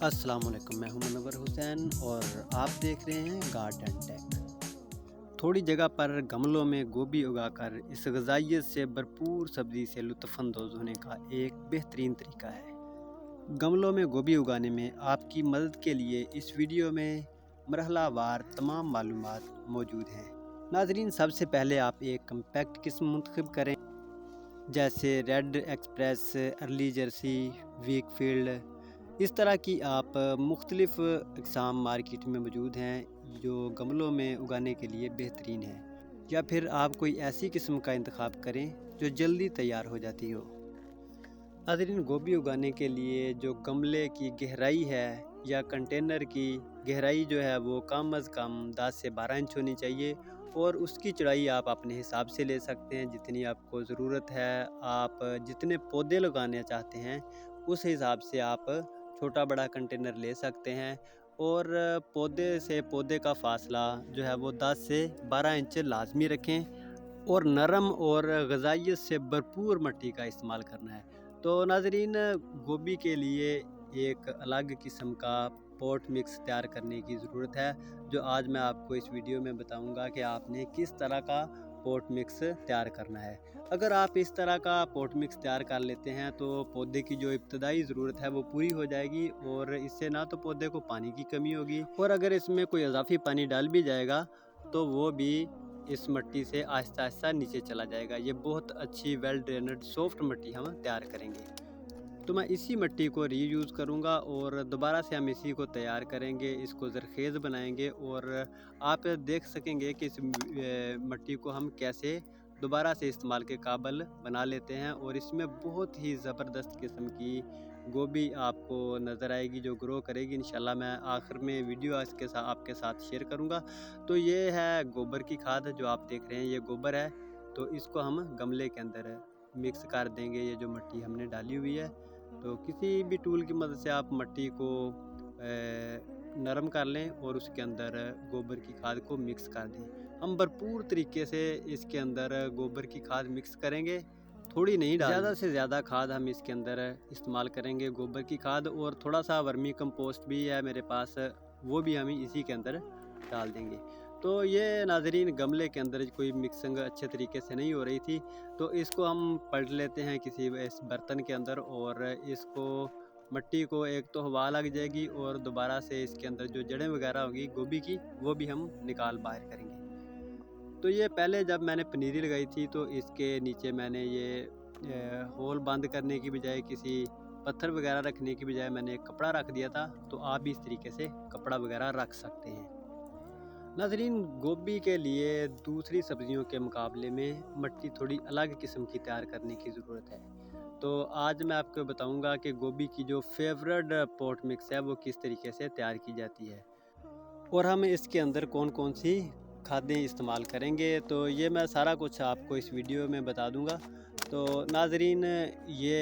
السلام علیکم، میں ہوں منور حسین اور آپ دیکھ رہے ہیں گارڈن ٹیک۔ تھوڑی جگہ پر گملوں میں گوبھی اگا کر اس غذائیت سے بھرپور سبزی سے لطف اندوز ہونے کا ایک بہترین طریقہ ہے۔ گملوں میں گوبھی اگانے میں آپ کی مدد کے لیے اس ویڈیو میں مرحلہ وار تمام معلومات موجود ہیں۔ ناظرین، سب سے پہلے آپ ایک کمپیکٹ قسم منتخب کریں۔ جیسے Red Express, Early Jersey, Wakefield اس طرح کی آپ مختلف اقسام مارکیٹ میں موجود ہیں جو گملوں میں اگانے کے لیے بہترین ہیں۔ یا پھر آپ کوئی ایسی قسم کا انتخاب کریں جو جلدی تیار ہو جاتی ہو۔ ناظرین گوبھی اگانے کے لیے جو گملے کی گہرائی ہے یا کنٹینر کی گہرائی جو ہے وہ کم از کم دس سے بارہ انچ ہونی چاہیے اور اس کی چڑھائی آپ اپنے حساب سے لے سکتے ہیں۔ جتنی آپ کو ضرورت ہے آپ جتنے پودے لگانے چاہتے ہیں اس حساب سے آپ چھوٹا بڑا کنٹینر لے سکتے ہیں۔ اور پودے سے پودے کا فاصلہ جو ہے وہ دس سے بارہ انچ لازمی رکھیں۔ اور نرم اور غذائیت سے بھرپور مٹی کا استعمال کرنا ہے۔ تو ناظرین، گوبھی کے لیے ایک الگ قسم کا پوٹ مکس تیار کرنے کی ضرورت ہے، جو آج میں آپ کو اس ویڈیو میں بتاؤں گا کہ آپ نے کس طرح کا پوٹ مکس تیار کرنا ہے۔ اگر آپ اس طرح کا پوٹ مکس تیار کر لیتے ہیں تو پودے کی جو ابتدائی ضرورت ہے وہ پوری ہو جائے گی اور اس سے نہ تو پودے کو پانی کی کمی ہوگی۔ اور اگر اس میں کوئی اضافی پانی ڈال بھی جائے گا تو وہ بھی اس مٹی سے آہستہ آہستہ نیچے چلا جائے گا۔ یہ بہت اچھی ویل ڈرینڈ سافٹ مٹی ہم تیار کریں گے۔ تو میں اسی مٹی کو ری یوز کروں گا اور دوبارہ سے ہم اسی کو تیار کریں گے، اس کو زرخیز بنائیں گے اور آپ دیکھ سکیں گے کہ اس مٹی کو ہم کیسے دوبارہ سے استعمال کے قابل بنا لیتے ہیں اور اس میں بہت ہی زبردست قسم کی گوبھی آپ کو نظر آئے گی جو گرو کرے گی۔ انشاءاللہ میں آخر میں ویڈیو اس کے ساتھ آپ کے ساتھ شیئر کروں گا۔ تو یہ ہے گوبر کی کھاد جو آپ دیکھ رہے ہیں، یہ گوبر ہے۔ تو اس کو ہم گملے کے اندر مکس کر دیں گے، یہ جو مٹی ہم نے ڈالی ہوئی ہے۔ تو کسی بھی ٹول کی مدد سے آپ مٹی کو نرم کر لیں اور اس کے اندر گوبر کی کھاد کو مکس کر دیں۔ ہم بھرپور طریقے سے اس کے اندر گوبر کی کھاد مکس کریں گے۔ تھوڑی نہیں ڈال زیادہ سے زیادہ کھاد ہم اس کے اندر استعمال کریں گے گوبر کی کھاد اور تھوڑا سا ورمی کمپوسٹ بھی ہے میرے پاس، وہ بھی ہم اسی کے اندر ڈال دیں گے۔ تو یہ ناظرین گملے کے اندر کوئی مکسنگ اچھے طریقے سے نہیں ہو رہی تھی۔ تو اس کو ہم پلٹ لیتے ہیں کسی اس برتن کے اندر اور اس کو مٹی کو ایک تو ہوا لگ جائے گی اور دوبارہ سے اس کے اندر جو جڑیں وغیرہ ہوگی گوبھی کی، وہ بھی ہم نکال باہر کریں گے۔ تو یہ پہلے جب میں نے پنیری لگائی تھی تو اس کے نیچے میں نے یہ ہول بند کرنے کی بجائے کسی پتھر وغیرہ رکھنے کی بجائے میں نے ایک کپڑا رکھ دیا تھا۔ تو آپ بھی اس طریقے سے کپڑا وغیرہ رکھ سکتے ہیں۔ ناظرین، گوبھی کے لیے دوسری سبزیوں کے مقابلے میں مٹی تھوڑی الگ قسم کی تیار کرنے کی ضرورت ہے۔ تو آج میں آپ کو بتاؤں گا کہ گوبھی کی جو فیورٹ پوٹ مکس ہے، وہ کس طریقے سے تیار کی جاتی ہے۔ اور ہم اس کے اندر کون کون سی کھادیں استعمال کریں گے، تو یہ میں سارا کچھ آپ کو اس ویڈیو میں بتا دوں گا۔ تو ناظرین، یہ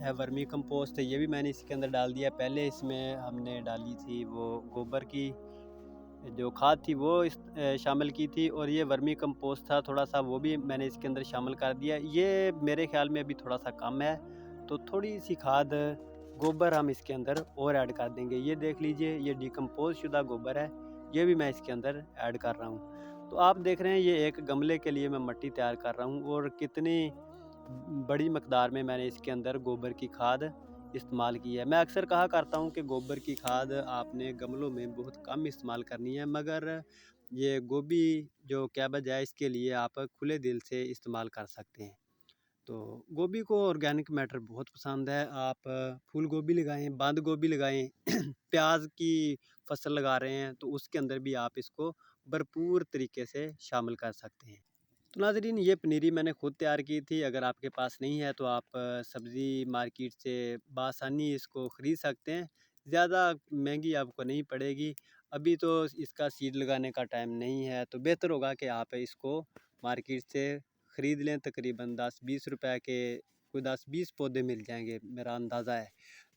ہے ورمی کمپوسٹ، یہ بھی میں نے اس کے اندر ڈال دیا۔ پہلے اس میں ہم نے ڈالی تھی وہ گوبر کی۔ جو کھاد تھی وہ شامل کی تھی اور یہ ورمی کمپوسٹ تھا، تھوڑا سا وہ بھی میں نے اس کے اندر شامل کر دیا۔ یہ میرے خیال میں ابھی تھوڑا سا کم ہے، تو تھوڑی سی کھاد، گوبر ہم اس کے اندر اور ایڈ کر دیں گے۔ یہ دیکھ لیجیے، یہ ڈیکمپوز شدہ گوبر ہے، یہ بھی میں اس کے اندر ایڈ کر رہا ہوں۔ تو آپ دیکھ رہے ہیں، یہ ایک گملے کے لیے میں مٹی تیار کر رہا ہوں اور کتنی بڑی مقدار میں میں نے اس کے اندر گوبر کی کھاد استعمال کی ہے۔ میں اکثر کہا کرتا ہوں کہ گوبر کی کھاد آپ نے گملوں میں بہت کم استعمال کرنی ہے، مگر یہ گوبھی جو کیبج ہے، اس کے لیے آپ کھلے دل سے استعمال کر سکتے ہیں۔ تو گوبھی کو آرگینک میٹر بہت پسند ہے۔ آپ پھول گوبھی لگائیں باندھ گوبھی لگائیں، پیاز کی فصل لگا رہے ہیں، تو اس کے اندر بھی آپ اس کو بھرپور طریقے سے شامل کر سکتے ہیں۔ تو ناظرین یہ پنیری میں نے خود تیار کی تھی اگر آپ کے پاس نہیں ہے تو آپ سبزی مارکیٹ سے بآسانی اس کو خرید سکتے ہیں زیادہ مہنگی آپ کو نہیں پڑے گی ابھی تو اس کا سیڈ لگانے کا ٹائم نہیں ہے تو بہتر ہوگا کہ آپ اس کو مارکیٹ سے خرید لیں تقریباً دس بیس روپے کے کوئی دس بیس پودے مل جائیں گے میرا اندازہ ہے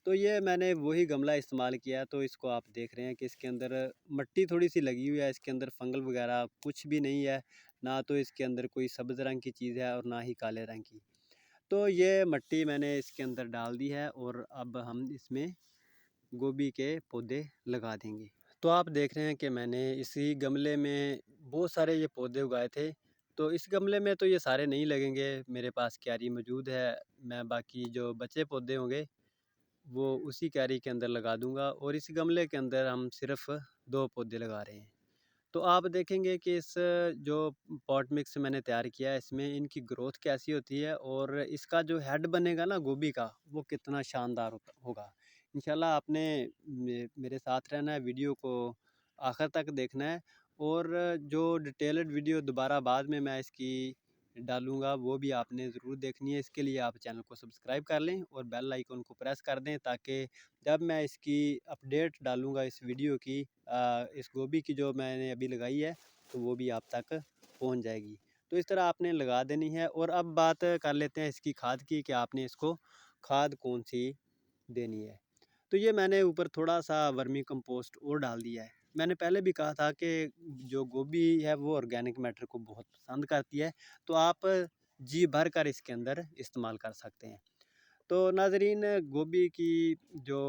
تو یہ میں نے وہی گملہ استعمال کیا ہے تو اس کو آپ دیکھ رہے ہیں کہ اس کے اندر مٹی تھوڑی سی لگی ہوئی ہے، اس کے اندر فنگل وغیرہ کچھ بھی نہیں ہے، نہ تو اس کے اندر کوئی سبز رنگ کی چیز ہے اور نہ ہی کالے رنگ کی۔ تو یہ مٹی میں نے اس کے اندر ڈال دی ہے اور اب ہم اس میں گوبھی کے پودے لگا دیں گے۔ تو آپ دیکھ رہے ہیں کہ میں نے اسی گملے میں بہت سارے یہ پودے اگائے تھے۔ تو اس گملے میں تو یہ سارے نہیں لگیں گے، میرے پاس کیاری موجود ہے، میں باقی جو بچے پودے ہوں گے وہ اسی کیری کے اندر لگا دوں گا اور اس گملے کے اندر ہم صرف دو پودے لگا رہے ہیں۔ تو آپ دیکھیں گے کہ اس جو پاٹ مکس میں نے تیار کیا ہے، اس میں ان کی گروتھ کیسی ہوتی ہے اور اس کا جو ہیڈ بنے گا نا گوبھی کا، وہ کتنا شاندار ہوگا۔ انشاءاللہ آپ نے میرے ساتھ رہنا ہے، ویڈیو کو آخر تک دیکھنا ہے اور جو ڈیٹیلڈ ویڈیو دوبارہ بعد میں میں اس کی ڈالوں گا، وہ بھی آپ نے ضرور دیکھنی ہے۔ اس کے لیے آپ چینل کو سبسکرائب کر لیں اور بیل آئیکن کو پریس کر دیں تاکہ جب میں اس کی اپڈیٹ ڈالوں گا اس ویڈیو کی اس گوبھی کی جو میں نے ابھی لگائی ہے، تو وہ بھی آپ تک پہنچ جائے گی۔ تو اس طرح آپ نے لگا دینی ہے۔ اور اب بات کر لیتے ہیں اس کی کھاد کی کہ آپ نے اس کو کھاد کون سی دینی ہے۔ تو یہ میں نے اوپر تھوڑا سا ورمی کمپوسٹ اور ڈال دیا ہے۔ میں نے پہلے بھی کہا تھا کہ جو گوبھی ہے وہ آرگینک میٹر کو بہت پسند کرتی ہے، تو آپ جی بھر کر اس کے اندر استعمال کر سکتے ہیں۔ تو ناظرین، گوبھی کی جو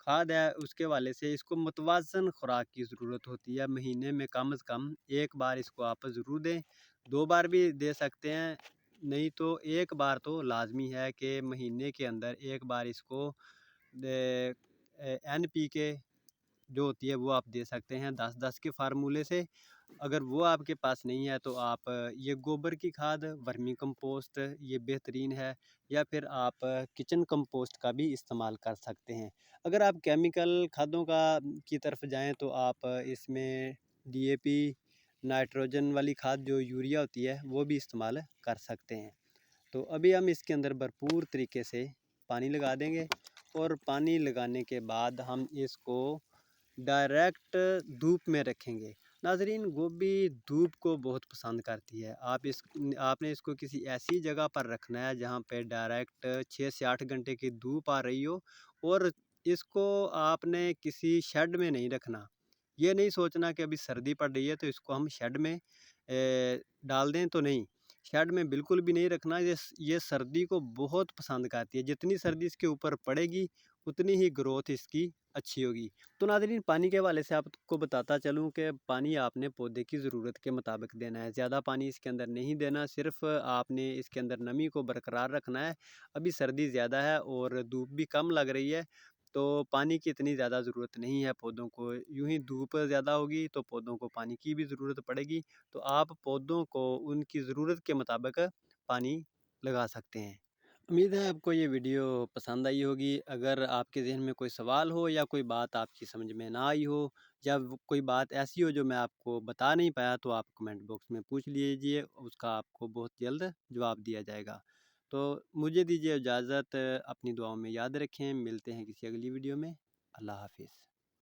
کھاد ہے، اس کے والے سے اس کو متوازن خوراک کی ضرورت ہوتی ہے۔ مہینے میں کم از کم ایک بار اس کو آپ ضرور دیں۔ دو بار بھی دے سکتے ہیں، نہیں تو ایک بار تو لازمی ہے کہ مہینے کے اندر ایک بار اس کو این پی کے جو ہوتی ہے وہ آپ دے سکتے ہیں دس دس کے فارمولے سے۔ اگر وہ آپ کے پاس نہیں ہے تو آپ یہ گوبر کی کھاد، ورمی کمپوسٹ، یہ بہترین ہے۔ یا پھر آپ کچن کمپوسٹ کا بھی استعمال کر سکتے ہیں۔ اگر آپ کیمیکل کھادوں کا کی طرف جائیں تو آپ اس میں ڈی اے پی، نائٹروجن والی کھاد جو یوریا ہوتی ہے وہ بھی استعمال کر سکتے ہیں۔ تو ابھی ہم اس کے اندر بھرپور طریقے سے پانی لگا دیں گے اور پانی لگانے کے بعد ہم اس کو ڈائریکٹ دھوپ میں رکھیں گے۔ ناظرین، گوبھی دھوپ کو بہت پسند کرتی ہے۔ آپ اس، آپ نے اس کو کسی ایسی جگہ پر رکھنا ہے جہاں پہ ڈائریکٹ چھ سے آٹھ گھنٹے کی دھوپ آ رہی ہو اور اس کو آپ نے کسی شیڈ میں نہیں رکھنا۔ یہ نہیں سوچنا کہ ابھی سردی پڑ رہی ہے تو اس کو ہم شیڈ میں ڈال دیں تو نہیں۔ شیڈ میں بالکل بھی نہیں رکھنا یہ سردی کو بہت پسند کرتی ہے۔ جتنی سردی اس کے اوپر پڑے گی، اتنی ہی گروتھ اس کی اچھی ہوگی تو ناظرین پانی کے حوالے سے آپ کو بتاتا چلوں کہ پانی آپ نے پودے کی ضرورت کے مطابق دینا ہے زیادہ پانی اس کے اندر نہیں دینا صرف آپ نے اس کے اندر نمی کو برقرار رکھنا ہے ابھی سردی زیادہ ہے اور دھوپ بھی کم لگ رہی ہے تو پانی کی اتنی زیادہ ضرورت نہیں ہے پودوں کو یوں ہی دھوپ زیادہ ہوگی تو پودوں کو پانی کی بھی ضرورت پڑے گی تو آپ پودوں کو ان کی ضرورت کے مطابق پانی لگا سکتے ہیں امید ہے آپ کو یہ ویڈیو پسند آئی ہوگی۔ اگر آپ کے ذہن میں کوئی سوال ہو یا کوئی بات آپ کی سمجھ میں نہ آئی ہو یا کوئی بات ایسی ہو جو میں آپ کو بتا نہیں پایا تو آپ کمنٹ باکس میں پوچھ لیجیے اس کا آپ کو بہت جلد جواب دیا جائے گا۔ تو مجھے دیجیے اجازت، اپنی دعاؤں میں یاد رکھیں۔ ملتے ہیں کسی اگلی ویڈیو میں۔ اللہ حافظ۔